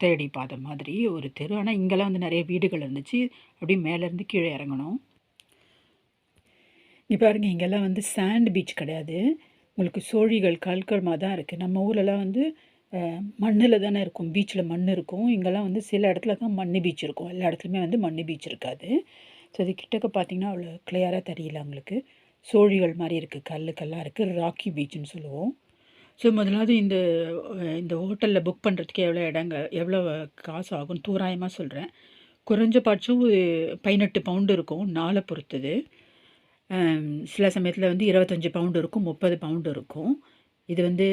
ஒத்தையடி பாதை மாதிரி ஒரு தெரு. ஆனால் இங்கெல்லாம் வந்து நிறைய வீடுகள் இருந்துச்சு. அப்படியே மேலேருந்து கீழே இறங்கணும். இப்போ பாருங்க இங்கெல்லாம் வந்து சாண்ட் பீச் கிடையாது. உங்களுக்கு சோழிகள் கல்கள்மா தான் இருக்குது நம்ம ஊர்லலாம் வந்து மண்ணில் தானே இருக்கும். பீச்சில் மண் இருக்கும். இங்கெல்லாம் வந்து சில இடத்துல தான் மண் பீச் இருக்கும். எல்லா இடத்துலையுமே வந்து மண் பீச் இருக்காது. ஸோ இது கிட்டக்க பார்த்தீங்கன்னா அவ்வளோ கிளியராக தெரியல உங்களுக்கு. சோழிகள் மாதிரி இருக்குது கல் கல்லாக இருக்குது ராக்கி பீச்சுன்னு சொல்லுவோம். ஸோ முதலாவது இந்த இந்த ஹோட்டலில் புக் பண்ணுறதுக்கு எவ்வளோ இடங்க எவ்வளோ காசு ஆகும்னு தோராயமாக சொல்கிறேன் குறைஞ்சபட்சம் பதினெட்டு பவுண்டு இருக்கும் நாளை பொறுத்தது. சில சமயத்தில் வந்து இருபத்தஞ்சி பவுண்டு இருக்கும் முப்பது பவுண்டு இருக்கும். இது வந்து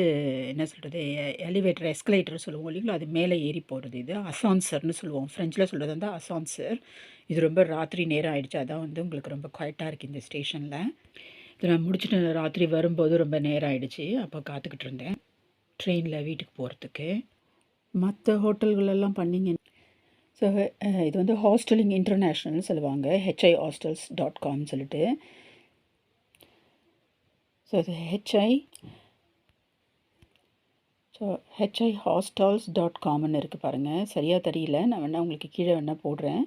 என்ன சொல்கிறது எலிவேட்டர் எஸ்கலேட்டர் சொல்லுவோம் இல்லைங்களா? அது மேலே ஏறி போகிறது இது. அசான்சர்னு சொல்லுவோம். ஃப்ரெஞ்சில் சொல்கிறது வந்து அசான்சர். இது ரொம்ப ராத்திரி நேரம் ஆகிடுச்சு அதான் வந்து உங்களுக்கு ரொம்ப குவைட்டாக இருக்குது இந்த ஸ்டேஷனில் இதை நான் முடிச்சுட்டு ராத்திரி வரும்போது ரொம்ப நேரம் ஆகிடுச்சி அப்போ காத்துக்கிட்டு இருந்தேன். ட்ரெயினில் வீட்டுக்கு போகிறதுக்கு மற்ற ஹோட்டல்களெல்லாம் பண்ணிங்க. ஸோ இது வந்து ஹாஸ்டலிங் இன்டர்நேஷ்னல்னு சொல்லுவாங்க. ஹெச்ஐ ஹாஸ்டல்ஸ் டாட் காம் சொல்லிட்டு. ஸோ இது HI so HI hostels dot காம்னு இருக்குது பாருங்கள் சரியாக தெரியல. நான் வேணால் உங்களுக்கு கீழே வேணால் போடுறேன்.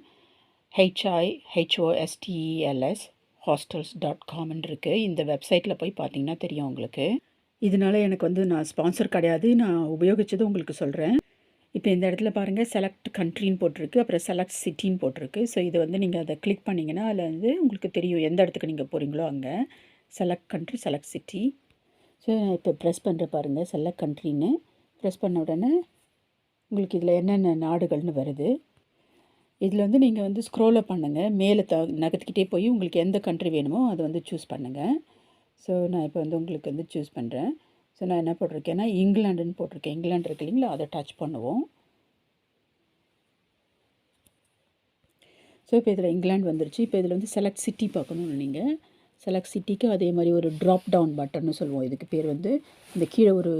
ஹெச்ஐ ஹெச்ஓஎஸ்டிஇஎல்எஸ் ஹாஸ்டல்ஸ் டாட் காம்னு இருக்குது இந்த வெப்சைட்டில் போய் பார்த்தீங்கன்னா தெரியும் உங்களுக்கு. இதனால எனக்கு வந்து நான் ஸ்பான்சர் கிடையாது. நான் உபயோகித்தது உங்களுக்கு சொல்கிறேன் இப்போ இந்த இடத்துல பாருங்கள் செலக்ட் கண்ட்ரின்னு போட்டிருக்கு. அப்புறம் செலக்ட் சிட்டின்னு போட்டிருக்கு. ஸோ இது வந்து நீங்கள் அதை கிளிக் பண்ணிங்கன்னா அதில் வந்து உங்களுக்கு தெரியும் எந்த இடத்துக்கு நீங்கள் போகிறீங்களோ அங்கே. Select country select city so நான் இப்போ ப்ரெஸ் பண்ணுற பாருங்கள் செலக்ட் கண்ட்ரின்னு ப்ரெஸ் பண்ண உடனே உங்களுக்கு இதில் என்னென்ன நாடுகள்னு வருது. இதில் வந்து நீங்கள் வந்து ஸ்க்ரோலை பண்ணுங்கள் மேலே த நகர்த்திக்கிட்டே போய் உங்களுக்கு எந்த கண்ட்ரி வேணுமோ அதை வந்து சூஸ் பண்ணுங்கள் ஸோ நான் இப்போ வந்து உங்களுக்கு வந்து சூஸ் பண்ணுறேன் ஸோ நான் என்ன போட்டிருக்கேன்னா இங்கிலாண்டுன்னு போட்டிருக்கேன். இங்கிலாண்டு இருக்கு இல்லைங்களா? அதை டச் பண்ணுவோம். ஸோ இப்போ இதில் இங்கிலாந்து வந்துருச்சு. இப்போ இதில் வந்து செலக்ட் சிட்டி பார்க்கணும்னு நீங்கள் செலக்ட் சிட்டிக்கு அதே மாதிரி ஒரு ட்ராப் டவுன் பட்டன்னு சொல்லுவோம். இதுக்கு பேர் வந்து இந்த கீழே ஒரு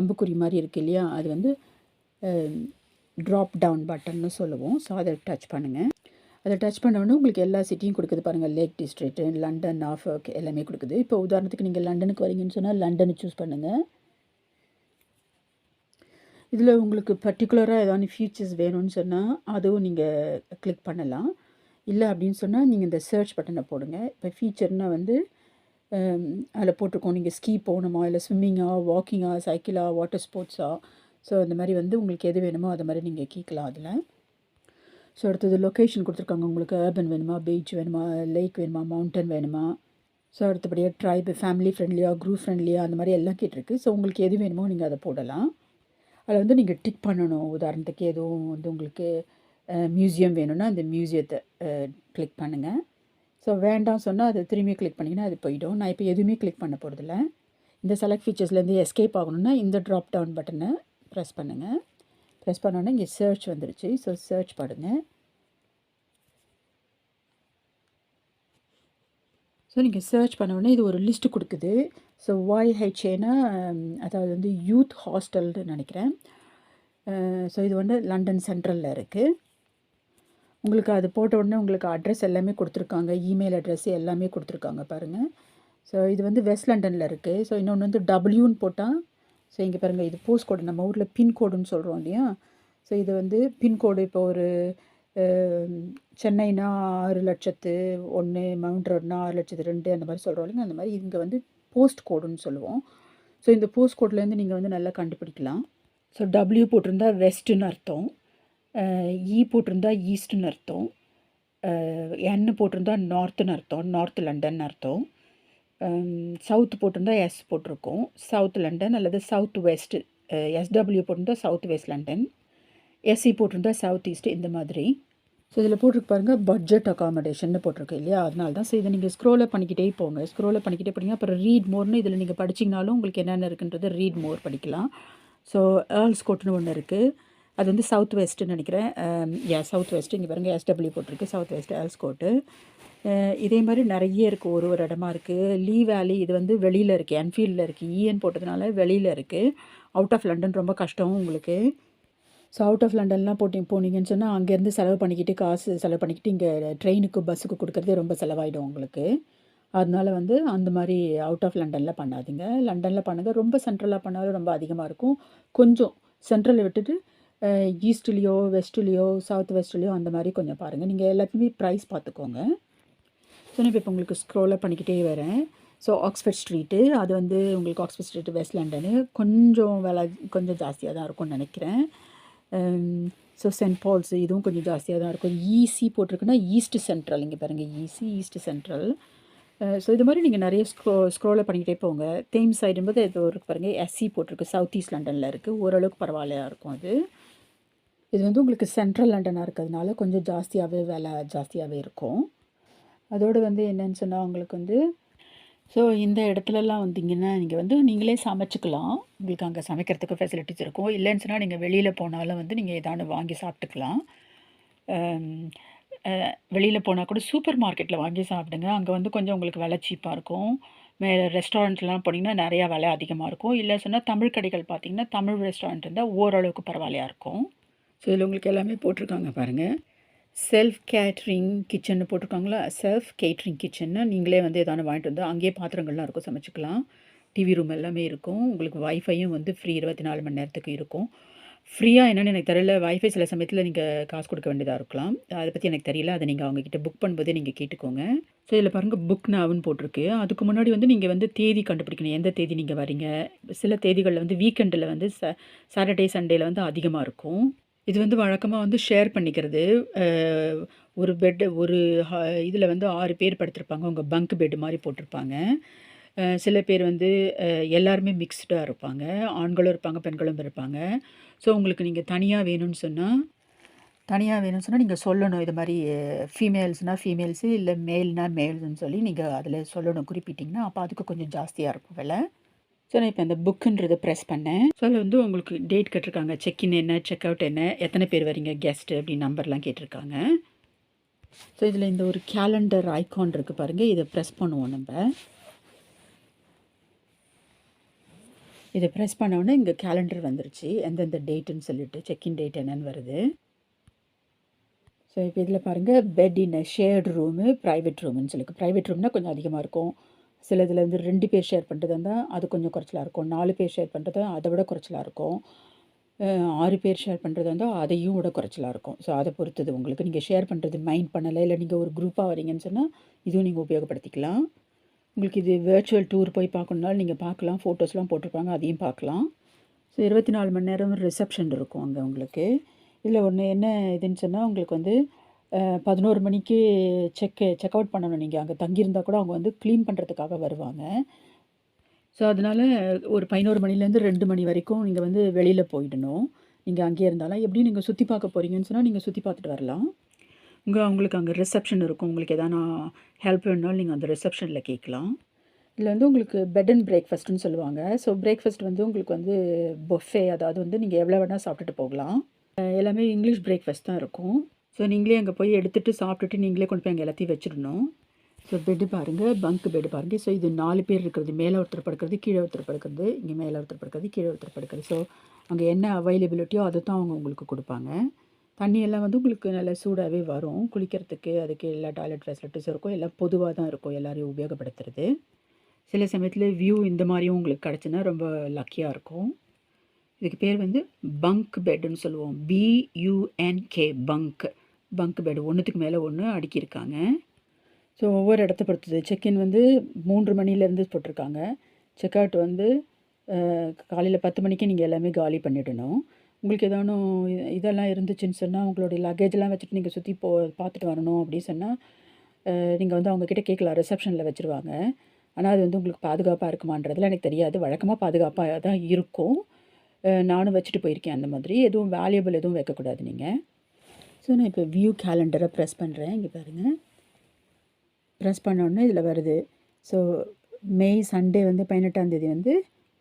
அம்புக்குறி மாதிரி இருக்குது இல்லையா? அது வந்து ட்ராப் டவுன் பட்டன்னு சொல்லுவோம். ஸோ அதை டச் பண்ணுங்கள் அதை டச் பண்ண உடனே உங்களுக்கு எல்லா சிட்டியும் கொடுக்குது பாருங்கள் லேக் டிஸ்ட்ரிக்ட் லண்டன் ஆஃபர்க் எல்லாமே கொடுக்குது. இப்போ உதாரணத்துக்கு நீங்கள் லண்டனுக்கு வரீங்கன்னு சொன்னால் லண்டனை சூஸ் பண்ணுங்கள் இதில் உங்களுக்கு பர்டிகுலராக ஏதாவது ஃபியூச்சர்ஸ் வேணும்னு சொன்னால் அதுவும் நீங்கள் கிளிக் பண்ணலாம். இல்லை அப்படின்னு சொன்னால் நீங்கள் இந்த சர்ச் பட்டனை போடுங்க. இப்போ ஃபீச்சர்னால் வந்து அதில் போட்டிருக்கோம். நீங்கள் ஸ்கீ போகணுமா? இல்லை ஸ்விம்மிங்கா வாக்கிங்கா சைக்கிளா வாட்டர் ஸ்போர்ட்ஸா ஸோ அந்த மாதிரி வந்து உங்களுக்கு எது வேணுமோ அது மாதிரி நீங்கள் கேட்கலாம் அதில். ஸோ அடுத்தது லொக்கேஷன் கொடுத்துருக்காங்க உங்களுக்கு. அர்பன் வேணுமா? பீச் வேணுமா? லேக் வேணுமா? மவுண்டன் வேணுமா? ஸோ அடுத்தபடியாக ட்ரைப் ஃபேமிலி ஃப்ரெண்ட்லியாக குரூப் ஃப்ரெண்ட்லியாக அந்த மாதிரி எல்லாம் கேட்டிருக்கு. ஸோ உங்களுக்கு எது வேணுமோ நீங்கள் அதை போடலாம். அதில் வந்து நீங்கள் டிக் பண்ணணும். உதாரணத்துக்கு எதுவும் வந்து உங்களுக்கு மியூசியம் வேணும்னா அந்த மியூசியத்தை கிளிக் பண்ணுங்கள் ஸோ வேண்டாம் சொன்னால் அதை திரும்பி கிளிக் பண்ணிங்கன்னா அது போயிடும். நான் இப்போ எதுவுமே கிளிக் பண்ண போகிறதில்ல இந்த செலக்ட் ஃபீச்சர்ஸ்லேருந்து எஸ்கேப் ஆகணும்னா இந்த ட்ராப் டவுன் பட்டனை ப்ரெஸ் பண்ணுங்கள் ப்ரெஸ் பண்ணோன்னே இங்கே சர்ச் வந்துருச்சு. ஸோ சர்ச் பண்ணுங்கள் ஸோ நீங்கள் சர்ச் பண்ண உடனே இது ஒரு லிஸ்ட்டு கொடுக்குது. ஸோ ஒய்ஹெச்ஏனா அதாவது வந்து யூத் ஹாஸ்டல்னு நினைக்கிறேன். ஸோ இது வந்து லண்டன் சென்ட்ரலில் இருக்குது உங்களுக்கு அது போட்ட உடனே உங்களுக்கு அட்ரஸ் எல்லாமே கொடுத்துருக்காங்க. இமெயில் அட்ரஸ் எல்லாமே கொடுத்துருக்காங்க பாருங்கள் ஸோ இது வந்து வெஸ்ட் லண்டனில் இருக்குது ஸோ இன்னொன்று வந்து டபிள்யூன்னு போட்டால் ஸோ இங்கே பாருங்கள் இது போஸ்ட் கோடு நம்ம ஊரில் பின்கோடுன்னு சொல்கிறோம் இல்லையா? ஸோ இது வந்து பின்கோடு இப்போ ஒரு சென்னைனா ஆறு லட்சத்து ஒன்று மவுண்ட் ரோட்னா ஆறு லட்சத்து ரெண்டு அந்த மாதிரி சொல்கிறோம் இல்லைங்க. அந்த மாதிரி இங்கே வந்து போஸ்ட் கோடுன்னு சொல்லுவோம். ஸோ இந்த போஸ்ட் கோட்லேருந்து நீங்கள் வந்து நல்லா கண்டுபிடிக்கலாம். ஸோ டபிள்யூ போட்டிருந்தா வெஸ்ட்டுன்னு அர்த்தம். இ e போட்டிருந்தா ஈஸ்ட்டுன்னு அர்த்தம். என்னு போட்டிருந்தா நார்த்துன்னு அர்த்தம். நார்த் லண்டன் அர்த்தம். Um, சவுத் போட்டிருந்தா எஸ் போட்டிருக்கோம். சவுத் லண்டன் அல்லது சவுத் வெஸ்ட் எஸ்டபிள்யூ போட்டிருந்தா சவுத் வெஸ்ட் லண்டன் எஸ்சி போட்டிருந்தா சவுத் ஈஸ்ட் இந்த மாதிரி. ஸோ இதில் போட்டிருக்கு பாருங்கள் பட்ஜெட் அகாமடேஷன் போட்டிருக்கு இல்லையா? அதனால தான் ஸோ இதை நீங்கள் ஸ்க்ரோலை பண்ணிக்கிட்டே போங்க. ஸ்க்ரோலை பண்ணிக்கிட்டே போனீங்க அப்புறம் ரீட் மோர்னு இதில் நீங்கள் படிச்சிங்கனாலும் உங்களுக்கு என்னென்ன இருக்குன்றது ரீட் மோர் படிக்கலாம். ஸோ ஏர்ல்ஸ் கோட்னு ஒன்று இருக்குது அது வந்து சவுத் வெஸ்ட்டுன்னு நினைக்கிறேன். யா சவுத் வெஸ்ட் இங்கே பாருங்கள் எஸ்டபிள்யூ போட்டிருக்கு. சவுத் வெஸ்ட் ஏர்ல்ஸ் கோட்டு இதே மாதிரி நிறைய இருக்குது ஒரு ஒரு இடமா இருக்குது லீ வேலி இது வந்து வெளியில் இருக்குது என்ஃபீல்டில் இருக்குது இஎன் போட்டதுனால வெளியில் இருக்குது அவுட் ஆஃப் லண்டன் ரொம்ப கஷ்டம் உங்களுக்கு. ஸோ அவுட் ஆஃப் லண்டன்லாம் போட்டி போனீங்கன்னு சொன்னால் அங்கேருந்து செலவு பண்ணிக்கிட்டு காசு செலவு பண்ணிக்கிட்டு இங்கே ட்ரெயினுக்கு பஸ்ஸுக்கு கொடுக்குறதே ரொம்ப செலவாயிடும் உங்களுக்கு. அதனால வந்து அந்த மாதிரி அவுட் ஆஃப் லண்டனில் பண்ணாதீங்க. லண்டனில் பண்ணுங்கள் ரொம்ப சென்ட்ரலாக பண்ணாலும் ரொம்ப அதிகமாக இருக்கும். கொஞ்சம் சென்ட்ரலை விட்டுட்டு ஈஸ்ட்லேயோ வெஸ்ட்லேயோ சவுத் வெஸ்ட்லேயோ அந்த மாதிரி கொஞ்சம் பாருங்கள் நீங்கள் எல்லாத்தையுமே ப்ரைஸ் பார்த்துக்கோங்க. ஸோ நான் இப்போ உங்களுக்கு ஸ்க்ரோலாக பண்ணிக்கிட்டே வரேன். ஸோ ஆக்ஸ்ஃபர்ட் ஸ்ட்ரீட்டு அது வந்து உங்களுக்கு ஆக்ஸ்ஃபர்ட் ஸ்ட்ரீட்டு வெஸ்ட் லண்டனு கொஞ்சம் விலை கொஞ்சம் ஜாஸ்தியாக தான் இருக்கும்னு நினைக்கிறேன். ஸோ சென்ட் பால்ஸ் இதுவும் கொஞ்சம் ஜாஸ்தியாக தான் இருக்கும். ஈசி போட்டிருக்குன்னா ஈஸ்ட் சென்ட்ரல் இங்கே பாருங்கள் ஈசி ஈஸ்ட் சென்ட்ரல் ஸோ இது மாதிரி நீங்கள் நிறைய ஸ்க்ரோ ஸ்க்ரோலை பண்ணிக்கிட்டே போங்க. தேம் சைடும்போது இது ஒரு பாருங்கள் எஸ்சி போட்டிருக்கு. சவுத் ஈஸ்ட் லண்டனில் இருக்குது ஓரளவுக்கு பரவாயில்லையா இருக்கும் அது. இது வந்து உங்களுக்கு சென்ட்ரல் லண்டனாக இருக்கிறதுனால கொஞ்சம் ஜாஸ்தியாகவே விலை ஜாஸ்தியாகவே இருக்கும். அதோடு வந்து என்னன்னு சொன்னால் உங்களுக்கு வந்து ஸோ இந்த இடத்துலலாம் வந்தீங்கன்னா நீங்கள் வந்து நீங்களே சமைச்சிக்கலாம். உங்களுக்கு அங்கே சமைக்கிறதுக்கு ஃபெசிலிட்டிஸ் இருக்கும். இல்லைன்னு சொன்னால் நீங்கள் வெளியில் போனாலும் வந்து நீங்கள் ஏதாவது வாங்கி சாப்பிட்டுக்கலாம். வெளியில் போனால் கூட சூப்பர் மார்க்கெட்டில் வாங்கி சாப்பிடுங்க. அங்கே வந்து கொஞ்சம் உங்களுக்கு விலை சீப்பாக இருக்கும். மேலே ரெஸ்டாரண்ட்லாம் போனீங்கன்னா நிறையா விலை அதிகமாக இருக்கும். இல்லை சொன்னால் தமிழ் கடைகள் பார்த்தீங்கன்னா தமிழ் ரெஸ்டாரண்ட் இருந்தால் ஓரளவுக்கு பரவாயில்லையா இருக்கும். ஸோ இதில் உங்களுக்கு எல்லாமே போட்டிருக்காங்க பாருங்கள் செல்ஃப் கேட்ரிங் கிச்சன்னு போட்டிருக்காங்களா? செல்ஃப் கேட்ரிங் கிச்சன்னு நீங்களே வந்து எதான வாங்கிட்டு வந்து அங்கேயே பாத்திரங்கள்லாம் இருக்கும் சமைச்சிக்கலாம். டிவி ரூம் எல்லாமே இருக்கும். உங்களுக்கு வைஃபையும் வந்து ஃப்ரீ இருபத்தி நாலு மணி நேரத்துக்கு இருக்கும். ஃப்ரீயாக என்னென்னு எனக்கு தெரியல. வைஃபை சில சமயத்தில் நீங்கள் காசு கொடுக்க வேண்டியதாக இருக்கலாம். அதை பற்றி எனக்கு தெரியல. அதை நீங்கள் அவங்கக்கிட்ட புக் பண்ணும்போதே நீங்கள் கேட்டுக்கோங்க. ஸோ இதில் பாருங்கள் புக் நாவுன்னு போட்டிருக்கு. அதுக்கு முன்னாடி வந்து நீங்கள் வந்து தேதி கண்டுபிடிக்கணும். எந்த தேதி நீங்கள் வரீங்க சில தேதிகளில் வந்து வீக்கெண்டில் வந்து ச சாட்டர்டே சண்டேயில் வந்து அதிகமாக இருக்கும். இது வந்து வழக்கமாக வந்து ஷேர் பண்ணிக்கிறது. ஒரு பெட்டு ஒரு இதில் வந்து ஆறு பேர் படுத்திருப்பாங்க. உங்கள் பங்க் பெட்டு மாதிரி போட்டிருப்பாங்க. சில பேர் வந்து எல்லாருமே மிக்ஸ்டாக இருப்பாங்க. ஆண்களும் இருப்பாங்க பெண்களும் இருப்பாங்க. ஸோ உங்களுக்கு நீங்கள் தனியாக வேணும்னு சொன்னால் தனியாக வேணும்னு சொன்னால் நீங்கள் சொல்லணும். இது மாதிரி ஃபீமேல்ஸ்னால் ஃபீமேல்ஸு இல்லை மேல்னால் மேல்ஸ்னு சொல்லி நீங்கள் அதில் சொல்லணும். குறிப்பிட்டிங்கன்னா அப்போ அதுக்கு கொஞ்சம் ஜாஸ்தியாக இருக்கும் விலை. ஸோ நான் இப்போ அந்த புக்குன்றதை ப்ரெஸ் பண்ணேன். ஸோ அதில் வந்து உங்களுக்கு டேட் கேட்டிருக்காங்க. செக்இன் என்ன செக் அவுட் என்ன எத்தனை பேர் வரீங்க கெஸ்ட்டு அப்படின்னு நம்பர்லாம் கேட்டிருக்காங்க. ஸோ இதில் இந்த ஒரு கேலண்டர் ஐக்கான் இருக்குது பாருங்கள் இதை ப்ரெஸ் பண்ணுவோம் நம்ம. இதை ப்ரெஸ் பண்ணோடனே இங்கே கேலண்டர் வந்துருச்சு. எந்தெந்த டேட்டுன்னு சொல்லிட்டு செக்இன் டேட் என்னன்னு வருது. ஸோ இப்போ இதில் பாருங்கள் bed in shared room private ரூம்னு சொல்லியிருக்கு ப்ரைவேட் ரூம்னால் கொஞ்சம் அதிகமாக இருக்கும். சில இதில் வந்து ரெண்டு பேர் ஷேர் பண்ணுறது இருந்தால் அது கொஞ்சம் குறைச்சலாக இருக்கும். நாலு பேர் ஷேர் பண்ணுறது அதை விட குறைச்சலாக இருக்கும். ஆறு பேர் ஷேர் பண்ணுறது வந்து அதையும் விட குறைச்சலாக இருக்கும். ஸோ அதை பொறுத்தது உங்களுக்கு. நீங்கள் ஷேர் பண்ணுறது மைண்ட் பண்ணலை இல்லை நீங்கள் ஒரு குரூப்பாக வரீங்கன்னு சொன்னால் இதுவும் நீங்கள் உபயோகப்படுத்திக்கலாம். உங்களுக்கு இது வேர்ச்சுவல் டூர் போய் பார்க்கணுனாலும் நீங்கள் பார்க்கலாம். ஃபோட்டோஸ்லாம் போட்டிருப்பாங்க அதையும் பார்க்கலாம். ஸோ இருபத்தி நாலு மணி நேரம் ரிசப்ஷன் இருக்கும் அங்கே உங்களுக்கு. இதில் ஒன்று என்ன இதுன்னு சொன்னால் உங்களுக்கு வந்து பதினோரு மணிக்கு செக் செக் அவுட் பண்ணணும் நீங்கள் அங்கே தங்கியிருந்தால் கூட அவங்க வந்து க்ளீன் பண்ணுறதுக்காக வருவாங்க. ஸோ அதனால் ஒரு பதினோரு மணிலேருந்து ரெண்டு மணி வரைக்கும் நீங்கள் வந்து வெளியில் போயிடணும். நீங்கள் அங்கேயே இருந்தாலும் எப்படி நீங்கள் சுற்றி பார்க்க போகிறீங்கன்னு சொன்னால் நீங்கள் சுற்றி பார்த்துட்டு வரலாம். உங்கள் அவங்களுக்கு அங்கே ரிசப்ஷன் இருக்கும். உங்களுக்கு எதனா ஹெல்ப் வேணுனாலும் நீங்கள் அந்த ரிசப்ஷனில் கேட்கலாம். இதில் வந்து உங்களுக்கு பெட் அண்ட் பிரேக்ஃபாஸ்ட்டுன்னு சொல்லுவாங்க. ஸோ பிரேக்ஃபாஸ்ட் வந்து உங்களுக்கு வந்து பொஃபே அதாவது வந்து நீங்கள் எவ்வளோ வேணால் சாப்பிட்டுட்டு போகலாம். எல்லாமே இங்கிலீஷ் பிரேக்ஃபாஸ்ட் தான் இருக்கும். ஸோ நீங்களே அங்கே போய் எடுத்துகிட்டு சாப்பிட்டுட்டு நீங்களே கொண்டு போய் அங்கே எல்லாத்தையும் வச்சிடணும். ஸோ பெட்டு பாருங்கள் பங்க் பெட்டு பாருங்கள் ஸோ இது நாலு பேர் இருக்கிறது. மேலே ஒருத்தர் படுக்கிறது கீழே ஒருத்தர் படுக்கிறது இங்கே மேலே ஒருத்தர் படுக்கிறது கீழே ஒருத்தர் படுக்கிறது. ஸோ அங்கே என்ன அவைலபிலிட்டியோ அதை தான் அவங்க உங்களுக்கு கொடுப்பாங்க. தண்ணியெல்லாம் வந்து உங்களுக்கு நல்லா சூடாகவே வரும். குளிக்கிறதுக்கு அதுக்கு எல்லா டாய்லெட் ஃபெசிலிட்டிஸும் இருக்கும். எல்லாம் பொதுவாக தான் இருக்கும். எல்லோரையும் உபயோகப்படுத்துறது. சில சமயத்தில் வியூ இந்த மாதிரியும் உங்களுக்கு கிடச்சுன்னா ரொம்ப லக்கியாக இருக்கும். இதுக்கு பேர் வந்து பங்க் பெட்டுன்னு சொல்லுவோம். பியூஎன்கே பங்க் பங்க் பெட் ஒன்றுத்துக்கு மேலே ஒன்று அடுக்கியிருக்காங்க. ஸோ ஒவ்வொரு இடத்த பொறுத்தது. செக்இன் வந்து மூன்று மணிலேருந்து போட்டிருக்காங்க. செக் அவுட் வந்து காலையில் பத்து மணிக்கு நீங்கள் எல்லாமே காலி பண்ணிடணும். உங்களுக்கு ஏதானும் இதெல்லாம் இருந்துச்சுன்னு சொன்னால் உங்களுடைய லக்கேஜெலாம் வச்சுட்டு நீங்கள் சுற்றி போ பார்த்துட்டு வரணும் அப்படின்னு சொன்னால் நீங்கள் வந்து அவங்கக்கிட்ட கேட்கலாம். ரிசப்ஷனில் வச்சுருவாங்க. ஆனால் அது வந்து உங்களுக்கு பாதுகாப்பாக இருக்குமான்றதுல எனக்கு தெரியாது. வழக்கமாக பாதுகாப்பாக தான் இருக்கும். நானும் வச்சுட்டு போயிருக்கேன் அந்த மாதிரி. எதுவும் வேல்யூபிள் எதுவும் வைக்கக்கூடாது நீங்கள் ஸோ நான் இப்போ வியூ கேலண்டரை ப்ரெஸ் பண்ணுறேன் இங்கே பாருங்கள் ப்ரெஸ் பண்ணோன்னே இதில் வருது. ஸோ மே சண்டே வந்து பதினெட்டாந்தேதி வந்து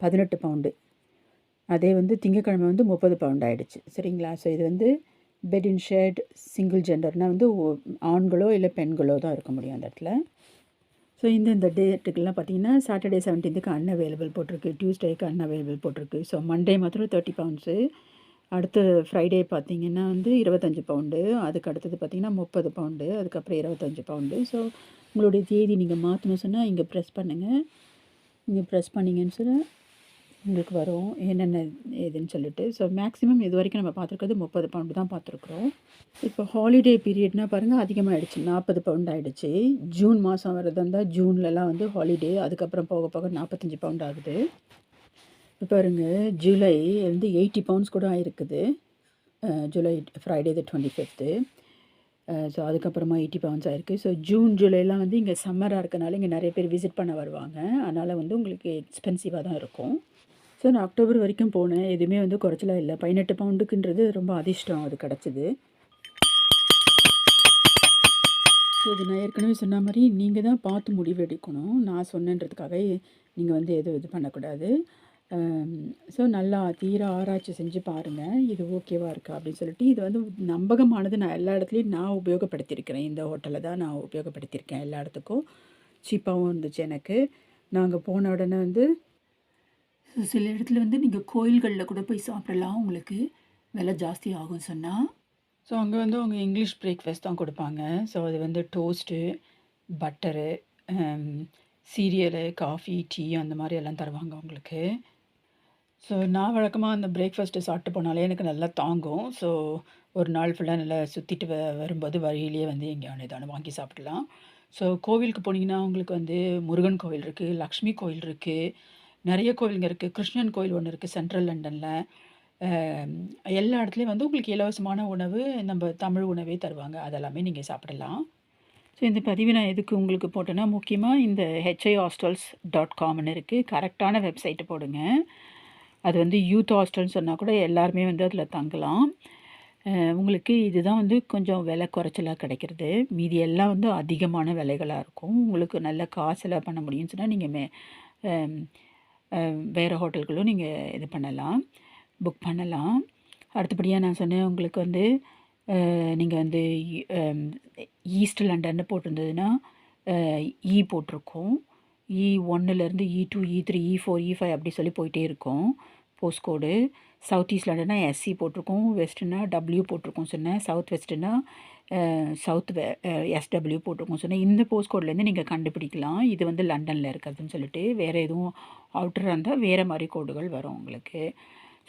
பதினெட்டு பவுண்டு அதே வந்து திங்கக்கிழமை வந்து முப்பது பவுண்ட் ஆகிடுச்சு சரிங்களா? ஸோ இது வந்து பெட் இன் ஷர்ட் சிங்கிள் ஜெண்டர்னால் வந்து ஆண்களோ இல்லை பெண்களோ தான் இருக்க முடியும் அந்த இடத்துல. ஸோ இந்த இந்த டேட்டுக்கெல்லாம் பார்த்தீங்கன்னா சாட்டர்டே செவன்டீன்த்துக்கு அன் அவைலபிள் போட்டிருக்கு. டியூஸ்டேக்கு அன் அவைலபிள் போட்டிருக்கு. ஸோ மண்டே மாத்திரம் தேர்ட்டி பவுண்ட்ஸு அடுத்து ஃப்ரைடே பார்த்தீங்கன்னா வந்து இருபத்தஞ்சி பவுண்டு அதுக்கு அடுத்தது பார்த்திங்கன்னா முப்பது பவுண்டு அதுக்கப்புறம் இருபத்தஞ்சி பவுண்டு ஸோ உங்களுடைய தேதி நீங்கள் மாற்றணும் சொன்னால் இங்கே ப்ரெஸ் பண்ணுங்கள் இங்கே ப்ரெஸ் பண்ணிங்கன்னு சொன்னால் உங்களுக்கு வரும். என்னென்ன ஏதுன்னு சொல்லிட்டு. ஸோ மேக்ஸிமம் இது வரைக்கும் நம்ம பார்த்துருக்கிறது முப்பது பவுண்டு தான் பார்த்துருக்குறோம். இப்போ ஹாலிடே பீரியட்னா பாருங்கள் அதிகமாகிடுச்சு நாற்பது பவுண்ட் ஆகிடுச்சு ஜூன் மாதம் வரதா இருந்தால் ஜூன்லலாம் வந்து ஹாலிடே அதுக்கப்புறம் போக போக நாற்பத்தஞ்சு பவுண்ட் ஆகுது. இப்போ பாருங்க ஜூலை வந்து எயிட்டி பவுண்ட்ஸ் கூட ஆயிருக்குது. July Friday the twenty fifth so அதுக்கப்புறமா எயிட்டி பவுண்ட்ஸ் ஆயிருக்கு. ஸோ ஜூன் ஜூலைலாம் வந்து இங்கே சம்மராக இருக்கனால இங்கே நிறைய பேர் விசிட் பண்ண வருவாங்க. அதனால் வந்து உங்களுக்கு எக்ஸ்பென்சிவாக தான் இருக்கும். ஸோ நான் அக்டோபர் வரைக்கும் போனேன். எதுவுமே வந்து குறைச்சலாக இல்லை. பதினெட்டு பவுண்டுக்குன்றது ரொம்ப அதிர்ஷ்டம் அது கிடச்சிது. ஸோ இது நான் ஏற்கனவே சொன்ன மாதிரி நீங்கள் தான் பார்த்து முடிவு எடுக்கணும். நான் சொன்னேன்றதுக்காக நீங்கள் வந்து எதுவும் இது பண்ணக்கூடாது. ஸோ நல்லா தீர ஆராய்ச்சி செஞ்சு பாருங்கள் இது ஓகேவாக இருக்கா அப்படின்னு சொல்லிட்டு இது வந்து நம்பகமானது நான் எல்லா இடத்துலையும் நான் உபயோகப்படுத்தியிருக்கிறேன். இந்த ஹோட்டலில் தான் நான் உபயோகப்படுத்தியிருக்கேன் எல்லா இடத்துக்கும். சீப்பாகவும் இருந்துச்சு எனக்கு. நாங்கள் போன உடனே வந்து ஸோ சில இடத்துல வந்து நீங்கள் கோயில்களில் கூட போய் சாப்பிடலாம் உங்களுக்கு. விலை ஜாஸ்தி ஆகும் சொன்னால் ஸோ அங்கே வந்து அவங்க இங்கிலீஷ் பிரேக்ஃபாஸ்ட் தான் கொடுப்பாங்க. ஸோ அது வந்து toast butter cereal coffee tea அந்த மாதிரி எல்லாம் தருவாங்க அவங்களுக்கு. ஸோ நான் வழக்கமாக அந்த பிரேக்ஃபாஸ்ட்டு சாப்பிட்டு போனாலே எனக்கு நல்லா தாங்கும். ஸோ ஒரு நாள் ஃபுல்லாக நல்லா சுற்றிட்டு வ வரும்போது வழியிலேயே வந்து இங்கே ஏதான வாங்கி சாப்பிடலாம். ஸோ கோவிலுக்கு போனீங்கன்னா உங்களுக்கு வந்து முருகன் கோவில் இருக்குது லக்ஷ்மி கோவில் இருக்குது நிறைய கோவிலுங்க இருக்குது கிருஷ்ணன் கோயில் ஒன்று இருக்குது சென்ட்ரல் லண்டனில் எல்லா இடத்துலையும் வந்து உங்களுக்கு இலவசமான உணவு நம்ம தமிழ் உணவே தருவாங்க. அதெல்லாமே நீங்கள் சாப்பிடலாம். ஸோ இந்த பதிவு நான் எதுக்கு உங்களுக்கு போட்டேன்னா முக்கியமாக இந்த ஹெச்ஐ ஹாஸ்டல்ஸ் டாட் காம்னு இருக்குது கரெக்டான வெப்சைட்டு போடுங்க. அது வந்து யூத் ஹாஸ்டல்னு சொன்னால் கூட எல்லாருமே வந்து அதில் தங்கலாம். உங்களுக்கு இதுதான் வந்து கொஞ்சம் விலை குறைச்சலாக கிடைக்கிறது. மீதி எல்லாம் வந்து அதிகமான விலைகளாக இருக்கும். உங்களுக்கு நல்ல காசில் பண்ண முடியும்னு சொன்னால் நீங்கள் மே வேறு ஹோட்டல்களும் நீங்கள் இது பண்ணலாம். புக் பண்ணலாம். அடுத்தபடியாக நான் சொன்னேன் உங்களுக்கு வந்து நீங்கள் வந்து ஈஸ்ட் லண்டன்னு போட்டிருந்ததுன்னா இ போட்டிருக்கோம். E ஒன்னுலேருந்து E two E three E four E five அப்படி சொல்லி போயிட்டே இருக்கும். Post code. சவுத் ஈஸ்ட் லண்டன்னா எஸ்சி போட்டிருக்கோம். வெஸ்ட்டுனா டபிள்யூ போட்டிருக்கோம் சொன்னேன். சவுத் வெஸ்ட்டுனா சவுத் எஸ்டபிள்யூ போட்டிருக்கோம் சொன்னேன். இந்த போஸ்ட் கோட்லேருந்து நீங்கள் கண்டுபிடிக்கலாம். இது வந்து லண்டனில் இருக்கிறதுன்னு சொல்லிட்டு வேறு எதுவும் அவுட்டராக இருந்தால் வேறு மாதிரி கோடுகள் வரும் உங்களுக்கு.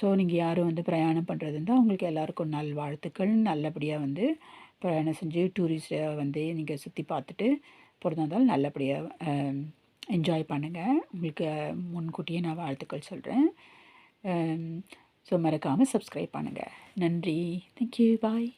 ஸோ நீங்கள் யாரும் வந்து பிரயாணம் பண்ணுறது இருந்தால் உங்களுக்கு எல்லாருக்கும் நல் வாழ்த்துக்கள். நல்லபடியாக வந்து பிரயாணம் செஞ்சு டூரிஸ்ட்டை வந்து நீங்கள் சுற்றி பார்த்துட்டு போகிறதா நல்லபடியாக என்ஜாய் பண்ணுங்கள் உங்களுக்கு முன்கூட்டியே நான் வாழ்த்துக்கள் சொல்கிறேன் Um, ஸோ மறக்காமல் சப்ஸ்கிரைப் பண்ணுங்கள் நன்றி. Thank you bye